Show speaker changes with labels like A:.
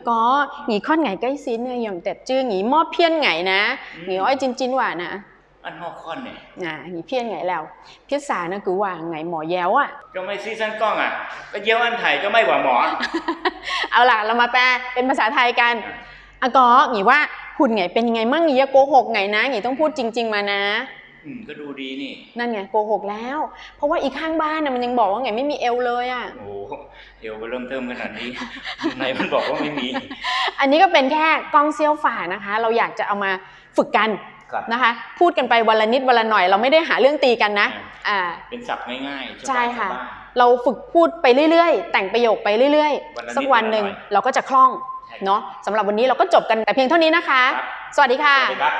A: อะก็หนีข้อนไงใกล้ซีนเนี่ยอย่างแต่จื้อหนีหม้อเพี้ยนไงนะหนีอ้อยจินจินหว่านะ
B: อันฮอกคอนเนี่ย
A: อ่าหนีเพี้ยนไงแล้วเพี้ยสานะคือว่าไงหมอแย้วอะ
B: เจ้าไม่ซีซันกล้องอะก็เยี่ยวอันไทยเจ้าไม่หว่าหมอ
A: เอาล่ะเรามาแปลเป็นภาษาไทยกันอะก็หนีว่าหุ่นไงเป็นยังไงมั่งหนีอย่าโกหกไงนะหนีต้องพูดจริง ๆ มานะ
B: อืมก็ดูดีนี่
A: นั่นไงโกหกแล้ว เพราะว่าอีกข้างบ้านนะมันยังบอกว่าไงไม่มีเอวเลยอะ
B: โอ้ โหเอวก็เริ่มเทิมขนาดนี้ไหนมันบอกว่าไม่มี
A: อันนี้ก็เป็นแค่กล้องเซี่ยวฝ่านะคะ เราอยากจะเอามาฝึกกัน
B: ครับ
A: นะคะพูดกันไปวันละนิดวันละหน่อย เราไม่ได้หาเรื่องตีกันนะอ่า
B: เป็นศัพท์ง่ายๆ
A: ใช่ค่ะ
B: ชาวบ้าน
A: เราฝึกพูดไปเรื่อยๆ แต่งประโยคไปเรื่อย
B: วันละนิด
A: ๆสักวันหนึ่ง
B: วันละหน่อย
A: เราก็จะคล่อง
B: ใช่
A: เนาะสำหรับวันนี้เราก็จบกันแต่เพียงเท่านี้นะคะ
B: ครับ
A: สวัสดีค่ะ
B: สวัสดีครับ